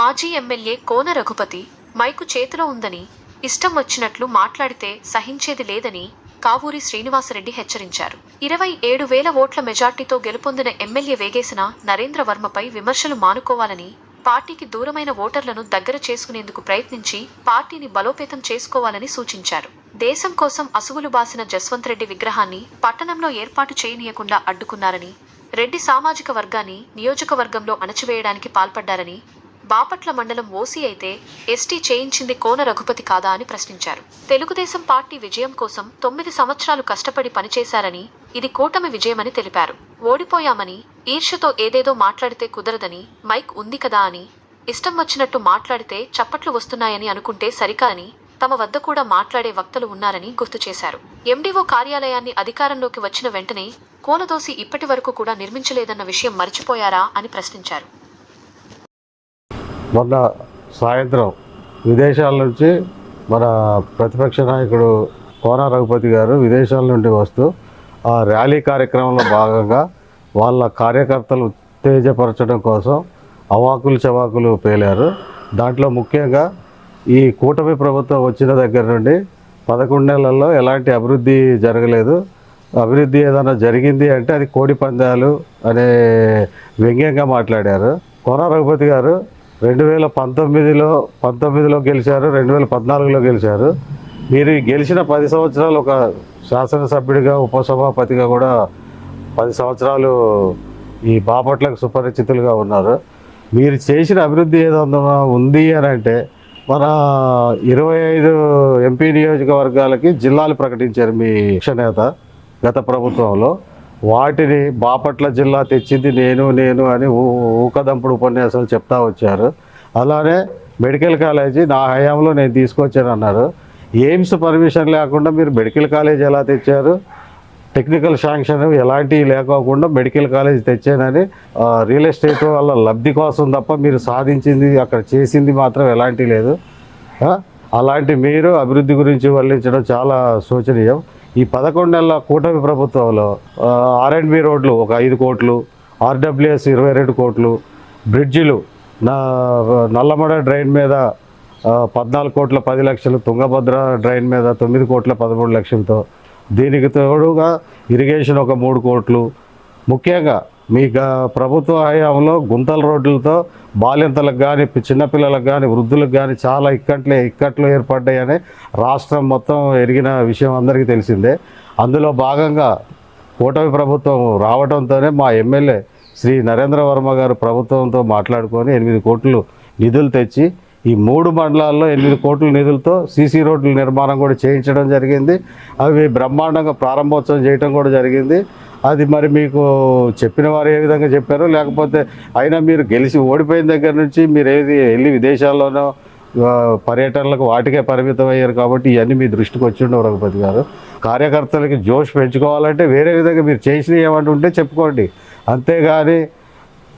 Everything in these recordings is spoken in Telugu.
మాజీ ఎమ్మెల్యే కోన రఘుపతి మైకు చేతిలో ఉందని ఇష్టం వచ్చినట్లు మాట్లాడితే సహించేది లేదని కావూరి శ్రీనివాసరెడ్డి హెచ్చరించారు. ఇరవై ఏడు వేల ఓట్ల మెజార్టీతో గెలుపొందిన ఎమ్మెల్యే వేగేసిన నరేంద్ర వర్మపై విమర్శలు మానుకోవాలని పార్టీకి దూరమైన ఓటర్లను దగ్గర చేసుకునేందుకు ప్రయత్నించి పార్టీని బలోపేతం చేసుకోవాలని సూచించారు. దేశం కోసం అసువులు బాసిన జస్వంత్ రెడ్డి విగ్రహాన్ని పట్టణంలో ఏర్పాటు చేయనీయకుండా అడ్డుకున్నారని రెడ్డి సామాజిక వర్గాన్ని నియోజకవర్గంలో అణచివేయడానికి పాల్పడ్డారని బాపట్ల మండలం ఓసీ అయితే ఎస్టీ చేయించింది కోన రఘుపతి కాదా అని ప్రశ్నించారు. తెలుగుదేశం పార్టీ విజయం కోసం తొమ్మిది సంవత్సరాలు కష్టపడి పనిచేశారని ఇది కూటమి విజయమని తెలిపారు. ఓడిపోయామని ఈర్ష్యతో ఏదేదో మాట్లాడితే కుదరదని మైక్ ఉంది కదా అని ఇష్టం వచ్చినట్టు మాట్లాడితే చప్పట్లు వస్తున్నాయని అనుకుంటే సరికాదని తమ వద్ద కూడా మాట్లాడే వక్తలు ఉన్నారని గుర్తు చేశారు. ఎండీఓ కార్యాలయాన్ని అధికారంలోకి వచ్చిన వెంటనే కోనదోసి ఇప్పటి వరకు కూడా నిర్మించలేదన్న విషయం మర్చిపోయారా అని ప్రశ్నించారు. మొన్న సాయంత్రం విదేశాల నుంచి మన ప్రతిపక్ష నాయకుడు కోన రఘుపతి గారు విదేశాల నుండి వస్తూ ఆ ర్యాలీ కార్యక్రమంలో భాగంగా వాళ్ళ కార్యకర్తలు ఉత్తేజపరచడం కోసం అవాకులు చవాకులు పేలారు. దాంట్లో ముఖ్యంగా ఈ కూటమి ప్రభుత్వం వచ్చిన దగ్గర నుండి పదకొండు నెలల్లో ఎలాంటి అభివృద్ధి జరగలేదు. అభివృద్ధి ఏదైనా జరిగింది అంటే అది కోడి పందాలు అనే వ్యంగ్యంగా మాట్లాడారు. కోన రఘుపతి గారు రెండు వేల పంతొమ్మిదిలో పంతొమ్మిదిలో గెలిచారు రెండు వేల పద్నాలుగులో గెలిచారు. మీరు గెలిచిన పది సంవత్సరాలు ఒక శాసనసభ్యుడిగా ఉపసభాపతిగా కూడా పది సంవత్సరాలు ఈ బాపట్లకు సుపరిచితులుగా ఉన్నారు. మీరు చేసిన అభివృద్ధి ఏదన్నా ఉంది అని అంటే మన ఇరవై ఐదు ఎంపీ నియోజకవర్గాలకి జిల్లాలు ప్రకటించారు మీ నేత గత ప్రభుత్వంలో. వాటిని బాపట్ల జిల్లా తెచ్చింది నేను నేను అని ఊ- ఊకదంపుడు ఉపన్యాసాలు చెప్తా వచ్చారు. అలానే మెడికల్ కాలేజీ నా హయాంలో నేను తీసుకొచ్చాను అన్నారు ఎయిమ్స్ పర్మిషన్ లేకుండా మీరు మెడికల్ కాలేజ్ ఎలా తెచ్చారు? టెక్నికల్ శాంక్షన్ ఎలాంటివి లేకోకుండా మెడికల్ కాలేజ్ తెచ్చానని రియల్ ఎస్టేట్ వల్ల లబ్ధి కోసం తప్ప మీరు సాధించింది అక్కడ చేసింది మాత్రం ఎలాంటి లేదు. అలాంటి మీరు అభివృద్ధి గురించి వల్లించడం చాలా శోచనీయం. ఈ పదకొండు నెలల కూటమి ప్రభుత్వంలో ఆర్ అండ్ బి రోడ్లు ఒక ఐదు కోట్లు ఆర్డబ్ల్యూఎస్ ఇరవై రెండు కోట్లు బ్రిడ్జిలు నా నల్లమడ డ్రైన్ మీద పద్నాలుగు కోట్ల పది లక్షలు తుంగభద్ర డ్రైన్ మీద తొమ్మిది కోట్ల పదమూడు లక్షలతో దీనికి తోడుగా ఇరిగేషన్ ఒక మూడు కోట్లు. ముఖ్యంగా మీ ప్రభుత్వ హయాంలో గుంతల రోడ్లతో బాలింతలకు కానీ చిన్నపిల్లలకు కానీ వృద్ధులకు కానీ చాలా ఇక్కట్లే ఇక్కట్లు ఏర్పడ్డాయని రాష్ట్రం మొత్తం ఎరిగిన విషయం అందరికీ తెలిసిందే. అందులో భాగంగా కూటమి ప్రభుత్వం రావడంతోనే మా ఎమ్మెల్యే శ్రీ నరేంద్ర వర్మ గారు ప్రభుత్వంతో మాట్లాడుకొని ఎనిమిది కోట్లు నిధులు తెచ్చి ఈ మూడు మండలాల్లో ఎనిమిది కోట్ల నిధులతో సీసీ రోడ్ల నిర్మాణం కూడా చేయించడం జరిగింది. అవి బ్రహ్మాండంగా ప్రారంభోత్సవం చేయడం కూడా జరిగింది. అది మరి మీకు చెప్పిన వారు ఏ విధంగా చెప్పారో లేకపోతే అయినా మీరు గెలిచి ఓడిపోయిన దగ్గర నుంచి మీరు ఏది వెళ్ళి విదేశాల్లోనో పర్యటనలకు వాటికే పరిమితం అయ్యారు కాబట్టి ఇవన్నీ మీ దృష్టికి వచ్చిండవు రఘుపతి గారు. కార్యకర్తలకి జోష్ పెంచుకోవాలంటే వేరే విధంగా మీరు చేసినవి ఏమంటూ ఉంటే చెప్పుకోండి. అంతేగాని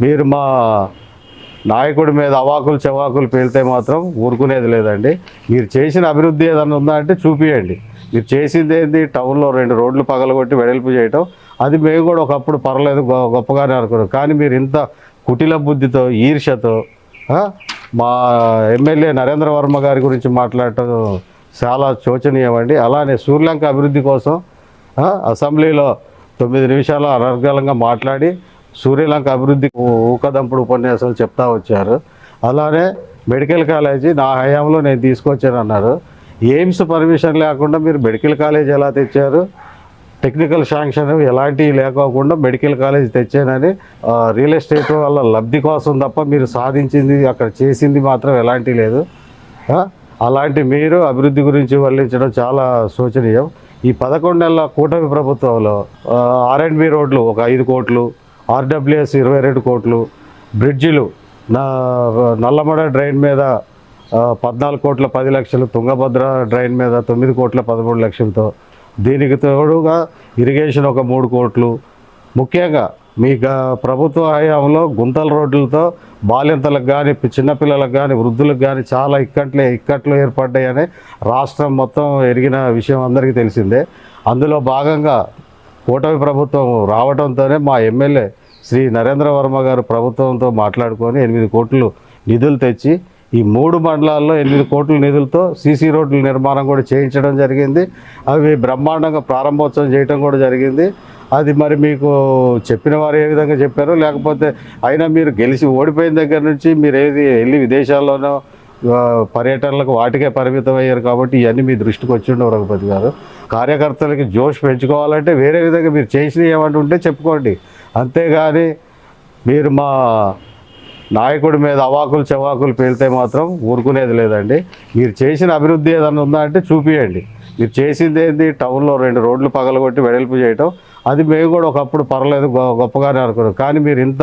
మీరు మా నాయకుడి మీద అవాకులు చవాకులు పేలితే మాత్రం ఊరుకునేది లేదండి. మీరు చేసిన అభివృద్ధి ఏదైనా ఉందా అంటే చూపియండి. మీరు చేసింది ఏంది? టౌన్లో రెండు రోడ్లు పగలగొట్టి వెడల్పు చేయటం అది మేము కూడా ఒకప్పుడు పర్లేదు గొ- గొప్పగానే అనుకున్నాం. కానీ మీరు ఇంత కుటిల బుద్ధితో ఈర్ష్యతో మా ఎమ్మెల్యే నరేంద్ర వర్మ గారి గురించి మాట్లాడటం చాలా శోచనీయమండి అలానే సూర్యలంక అభివృద్ధి కోసం అసెంబ్లీలో తొమ్మిది నిమిషాలు అనర్గలంగా మాట్లాడి సూర్యలంక అభివృద్ధి ఊకదంపుడు ఉపన్యాసాలు చెప్తా వచ్చారు. అలానే మెడికల్ కాలేజీ నా హయాంలో నేను తీసుకొచ్చాను అన్నారు ఎయిమ్స్ పర్మిషన్ లేకుండా మీరు మెడికల్ కాలేజ్ ఎలా తెచ్చారు? టెక్నికల్ శాంక్షన్ ఎలాంటివి లేకోకుండా మెడికల్ కాలేజ్ తెచ్చానని రియల్ ఎస్టేట్ వల్ల లబ్ధి కోసం తప్ప మీరు సాధించింది అక్కడ చేసింది మాత్రం ఎలాంటి లేదు. అలాంటి మీరు అభివృద్ధి గురించి వల్లించడం చాలా శోచనీయం. ఈ పదకొండు నెలల కూటమి ప్రభుత్వంలో ఆర్ఎండ్బి రోడ్లు ఒక ఐదు కోట్లు ఆర్డబ్ల్యూఎస్ ఇరవై రెండు కోట్లు బ్రిడ్జిలు నా నల్లమడ డ్రైన్ మీద పద్నాలుగు కోట్ల పది లక్షలు తుంగభద్ర డ్రైన్ మీద తొమ్మిది కోట్ల పదమూడు లక్షలతో దీనికి తోడుగా ఇరిగేషన్ ఒక మూడు కోట్లు. ముఖ్యంగా మీ గ- ప్రభుత్వ హయాంలో గుంతల రోడ్లతో బాలింతలకు కానీ చిన్నపిల్లలకు కానీ వృద్ధులకు కానీ చాలా ఇక్కట్లే ఇక్కట్లు ఏర్పడ్డాయని రాష్ట్రం మొత్తం ఎరిగిన విషయం అందరికీ తెలిసిందే. అందులో భాగంగా కూటమి ప్రభుత్వం రావడంతోనే మా ఎమ్మెల్యే శ్రీ నరేంద్ర వర్మ గారు ప్రభుత్వంతో మాట్లాడుకొని ఎనిమిది కోట్లు నిధులు తెచ్చి ఈ మూడు మండలాల్లో ఎనిమిది కోట్ల నిధులతో సీసీ రోడ్ల నిర్మాణం కూడా చేయించడం జరిగింది. అవి బ్రహ్మాండంగా ప్రారంభోత్సవం చేయడం కూడా జరిగింది. అది మరి మీకు చెప్పిన వారు ఏ విధంగా చెప్పారో? లేకపోతే అయినా మీరు గెలిచి ఓడిపోయిన దగ్గర నుంచి మీరు ఏది వెళ్ళి విదేశాల్లోనో పర్యటనలకు వాటికే పరిమితం అయ్యారు కాబట్టి ఇవన్నీ మీ దృష్టికి వచ్చిండు రఘుపతి గారు. కార్యకర్తలకి జోష్ పెంచుకోవాలంటే వేరే విధంగా మీరు చేసినవి ఏమంటుంటే ఉంటే చెప్పుకోండి. అంతేగాని మీరు మా నాయకుడి మీద అవాకులు చెవాకులు పేలితే మాత్రం ఊరుకునేది లేదండి. మీరు చేసిన అభివృద్ధి ఏదైనా ఉందా అంటే చూపియండి. మీరు చేసింది ఏంది? టౌన్లో రెండు రోడ్లు పగలగొట్టి వెడల్పు చేయటం. అది మేము కూడా ఒకప్పుడు పర్లేదు గొ- గొప్పగానే అనుకున్నాం. కానీ మీరు ఇంత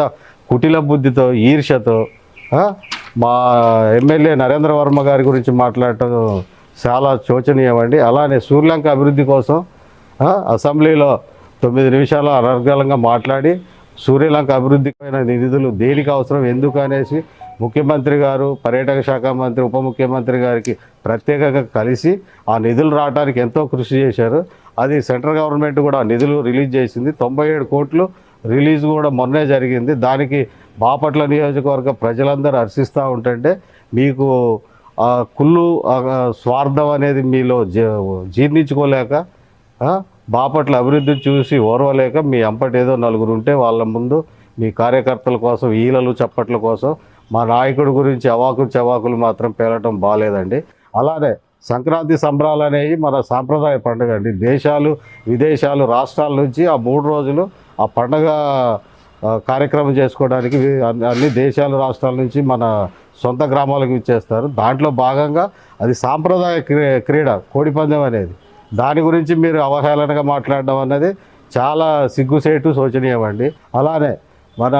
కుటిల బుద్ధితో ఈర్ష్యతో మా ఎమ్మెల్యే నరేంద్ర వర్మ గారి గురించి మాట్లాడటం చాలా శోచనీయమండి అలానే సూర్యలంక అభివృద్ధి కోసం అసెంబ్లీలో తొమ్మిది నిమిషాలు అనర్గలంగా మాట్లాడి సూర్యలంక అభివృద్ధికి పైన నిధులు దేనికి అవసరం ఎందుకు అనేసి ముఖ్యమంత్రి గారు పర్యాటక శాఖ మంత్రి ఉప ముఖ్యమంత్రి గారికి ప్రత్యేకంగా కలిసి ఆ నిధులు రావడానికి ఎంతో కృషి చేశారు. అది సెంట్రల్ గవర్నమెంట్ కూడా నిధులు రిలీజ్ చేసింది. తొంభై ఏడు కోట్లు రిలీజ్ కూడా మొన్నే జరిగింది. దానికి బాపట్ల నియోజకవర్గ ప్రజలందరూ హర్షిస్తూ ఉంటుంటే మీకు కుళ్ళు స్వార్థం అనేది మీలో జీర్ణించుకోలేక బాపట్ల అభివృద్ధి చూసి ఓర్వలేక మీ అంపటి ఏదో నలుగురు ఉంటే వాళ్ళ ముందు మీ కార్యకర్తల కోసం ఈలలు చప్పట్ల కోసం మా నాయకుడి గురించి అవాకులు చవాకులు మాత్రం పేలటం బాగాలేదండి అలానే సంక్రాంతి సంబరాలు అనేవి మన సాంప్రదాయ పండుగ అండి. దేశాలు విదేశాలు రాష్ట్రాల నుంచి ఆ మూడు రోజులు ఆ పండగ కార్యక్రమం చేసుకోవడానికి అన్ని- అన్ని దేశాలు రాష్ట్రాల నుంచి మన సొంత గ్రామాలకు ఇచ్చేస్తారు. దాంట్లో భాగంగా అది సాంప్రదాయ క్రీ క్రీడ కోడిపందెం అనేది. దాని గురించి మీరు అవహేళనగా మాట్లాడడం అన్నది చాలా సిగ్గుసేటు శోచనీయం అండి. అలానే మన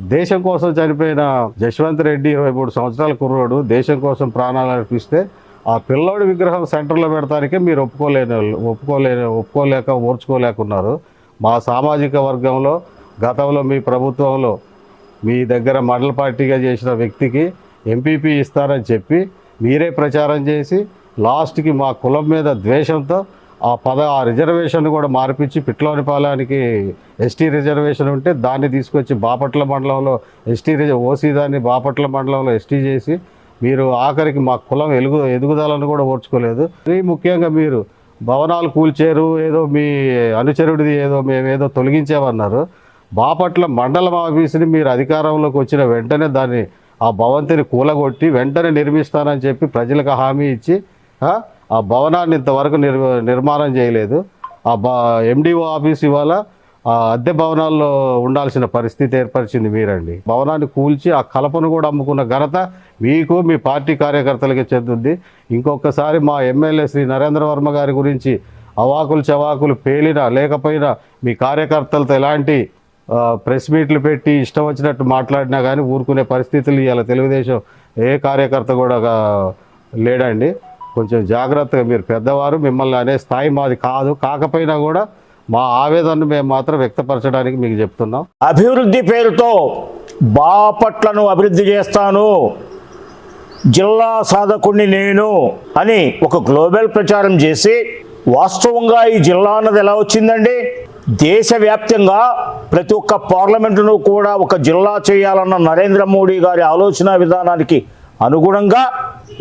దేశం కోసం చనిపోయిన జశ్వంత్ రెడ్డి ఇరవై మూడు సంవత్సరాల కుర్రోడు దేశం కోసం ప్రాణాలు అర్పిస్తే ఆ పిల్లోడి విగ్రహం సెంటర్లో పెడతానికే మీరు ఒప్పుకోలేని ఒప్పుకోలేని ఒప్పుకోలేక ఓర్చుకోలేకున్నారు. మా సామాజిక వర్గంలో గతంలో మీ ప్రభుత్వంలో మీ దగ్గర మండల పార్టీగా చేసిన వ్యక్తికి ఎంపీపీ ఇస్తారని చెప్పి మీరే ప్రచారం చేసి లాస్ట్కి మా కులం మీద ద్వేషంతో ఆ పద ఆ రిజర్వేషన్ కూడా మార్పించి పిట్లోనిపాలెనికి ఎస్టీ రిజర్వేషన్ ఉంటే దాన్ని తీసుకొచ్చి బాపట్ల మండలంలో ఎస్టీ రిజ ఓసీ దాన్ని బాపట్ల మండలంలో ఎస్టీ చేసి మీరు ఆఖరికి మా కులం ఎలుగు ఎదుగుదలను కూడా ఓర్చుకోలేదు. మరీ ముఖ్యంగా మీరు భవనాలు కూల్చేరు ఏదో మీ అనుచరుడిది ఏదో మేమేదో తొలగించామన్నారు. బాపట్ల మండలం ఆఫీసుని మీరు అధికారంలోకి వచ్చిన వెంటనే దాన్ని ఆ భవంతిని కూలగొట్టి వెంటనే నిర్మిస్తానని చెప్పి ప్రజలకు హామీ ఇచ్చి ఆ, భవనాన్ని ఇంతవరకు నిర్ నిర్మాణం చేయలేదు. ఆ బా ఎండిఓ ఆఫీస్ ఇవాళ ఆ అద్దె భవనాల్లో ఉండాల్సిన పరిస్థితి ఏర్పరిచింది మీరండి. భవనాన్ని కూల్చి ఆ కలపను కూడా అమ్ముకున్న ఘనత మీకు మీ పార్టీ కార్యకర్తలకి చెందుంది ఇంకొకసారి మా ఎమ్మెల్యే శ్రీ నరేంద్ర వర్మ గారి గురించి అవాకులు చవాకులు పేలినా లేకపోయినా మీ కార్యకర్తలతో ఎలాంటి ప్రెస్ మీట్లు పెట్టి ఇష్టం వచ్చినట్టు మాట్లాడినా కానీ ఊరుకునే పరిస్థితులు ఇవాళ తెలుగుదేశం ఏ కార్యకర్త కూడా లేడండి. కొంచెం జాగ్రత్తగా మీరు పెద్దవారు మిమ్మల్ని అనే స్థాయి మాది కాదు. కాకపోయినా కూడా మా ఆవేదనను మేము మాత్రం వ్యక్తపరచడానికి మీకు చెప్తున్నాం. అభివృద్ధి పేరుతో బాపట్లను అభివృద్ధి చేస్తాను. జిల్లా సాధకుడిని నేను అని ఒక గ్లోబల్ ప్రచారం చేసి వాస్తవంగా ఈ జిల్లా అన్నది ఎలా వచ్చిందండి? దేశవ్యాప్తంగా ప్రతి ఒక్క పార్లమెంటును కూడా ఒక జిల్లా చేయాలన్న నరేంద్ర మోడీ గారి ఆలోచన విధానానికి అనుగుణంగా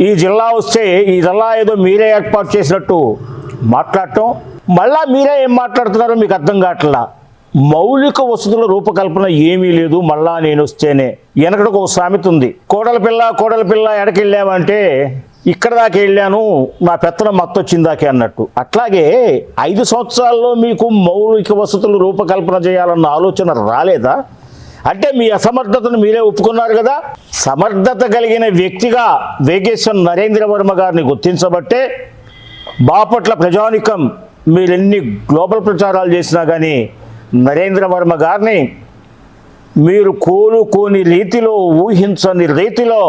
ఈ జిల్లా వస్తే ఈ జిల్లా ఏదో మీరే ఏర్పాటు చేసినట్టు మాట్లాడటం. మళ్ళా మీరే ఏం మాట్లాడుతున్నారో మీకు అర్థం కావట్లా? మౌలిక వసతుల రూపకల్పన ఏమీ లేదు మళ్ళా నేను వస్తేనే. వెనకడకు ఒక సామెత ఉంది. కోడల పిల్ల కోడల పిల్ల ఎడకెళ్ళావంటే ఇక్కడ దాకా వెళ్ళాను నా పెత్తనం మత్తు వచ్చిందాకే అన్నట్టు. అట్లాగే ఐదు సంవత్సరాల్లో మీకు మౌలిక వసతులు రూపకల్పన చేయాలన్న ఆలోచన రాలేదా? అంటే మీ అసమర్థతను మీరే ఒప్పుకున్నారు కదా? సమర్థత కలిగిన వ్యక్తిగా వేగేశ్వర్ నరేంద్ర వర్మ గారిని గుర్తించబట్టే బాపట్ల ప్రజానికం మీరెన్ని గ్లోబల్ ప్రచారాలు చేసినా కానీ నరేంద్ర వర్మ గారిని మీరు కోలుకోని రీతిలో ఊహించని రీతిలో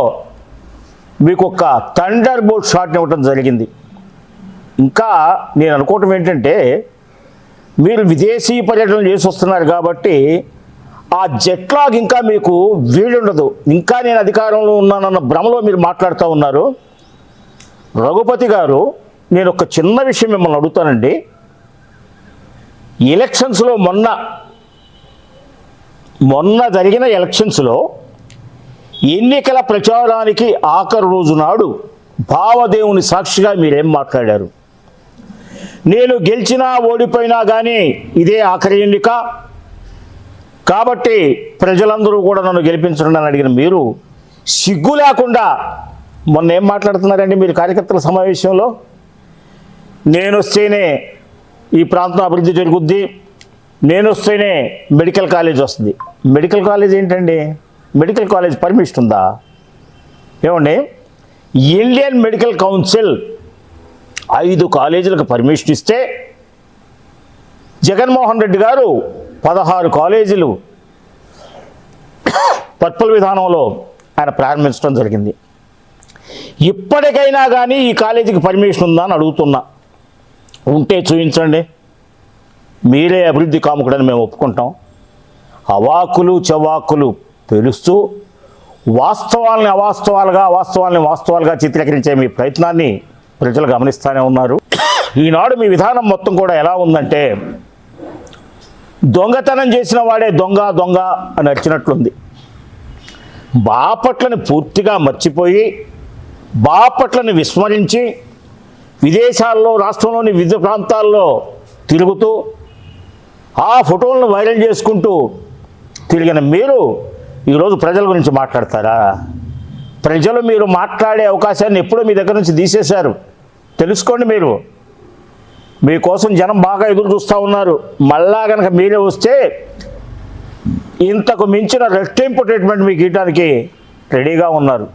మీకు ఒక థండర్ బోల్ట్ షాట్ ఇవ్వటం జరిగింది. ఇంకా నేను అనుకోవటం ఏంటంటే మీరు విదేశీ పర్యటన చేసి వస్తున్నారు కాబట్టి ఆ జెట్లాగ్ ఇంకా మీకు వీడుండదు ఇంకా నేను అధికారంలో ఉన్నానన్న భ్రమలో మీరు మాట్లాడుతూ ఉన్నారు. రఘుపతి గారు నేను ఒక చిన్న విషయం మిమ్మల్ని అడుగుతానండి. ఎలక్షన్స్లో మొన్న మొన్న జరిగిన ఎలక్షన్స్లో ఎన్నికల ప్రచారానికి ఆఖరు రోజు నాడు భావదేవుని సాక్షిగా మీరేం మాట్లాడారు? నేను గెలిచినా ఓడిపోయినా కానీ ఇదే ఆఖరి ఎన్నిక కాబట్టి ప్రజలందరూ కూడా నన్ను గెలిపించండి అని అడిగిన మీరు సిగ్గు లేకుండా మొన్న ఏం మాట్లాడుతున్నారండి మీరు కార్యకర్తల సమావేశంలో? నేను వస్తేనే ఈ ప్రాంతం అభివృద్ధి జరుగుద్ది నేను వస్తేనే మెడికల్ కాలేజ్ వస్తుంది. మెడికల్ కాలేజ్ ఏంటండి? మెడికల్ కాలేజ్ పర్మిషన్ ఉందా? ఏమండి? ఇండియన్ మెడికల్ కౌన్సిల్ ఐదు కాలేజీలకు పర్మిషన్ ఇస్తే జగన్మోహన్ రెడ్డి గారు పదహారు కాలేజీలు పర్పుల్ విధానంలో ఆయన ప్రారంభించడం జరిగింది. ఇప్పటికైనా కానీ ఈ కాలేజీకి పర్మిషన్ ఉందా అని అడుగుతున్నా. ఉంటే చూపించండి మీరే అభివృద్ధి కాముకుడని మేము ఒప్పుకుంటాం. అవాకులు చవాకులు తెలుస్తూ వాస్తవాల్ని అవాస్తవాలుగా వాస్తవాల్ని వాస్తవాలుగా చిత్రీకరించే మీ ప్రయత్నాన్ని ప్రజలు గమనిస్తూనే ఉన్నారు. ఈనాడు మీ విధానం మొత్తం కూడా ఎలా ఉందంటే దొంగతనం చేసిన వాడే దొంగ దొంగ అని నడిచినట్లుంది బాపట్లని పూర్తిగా మర్చిపోయి బాపట్లని విస్మరించి విదేశాల్లో రాష్ట్రంలోని వివిధ ప్రాంతాల్లో తిరుగుతూ ఆ ఫోటోలను వైరల్ చేసుకుంటూ తిరిగిన మీరు ఈరోజు ప్రజల గురించి మాట్లాడతారా? ప్రజలు మీరు మాట్లాడే అవకాశాన్ని ఎప్పుడో మీ దగ్గర నుంచి తీసేశారు. తెలుసుకోండి మీరు. మీకోసం జనం బాగా ఎదురు చూస్తూ ఉన్నారు. మళ్ళా కనుక మీరే వస్తే ఇంతకు మించిన రెట్టింపు ట్రీట్మెంట్ మీకు ఇవ్వడానికి రెడీగా ఉన్నారు.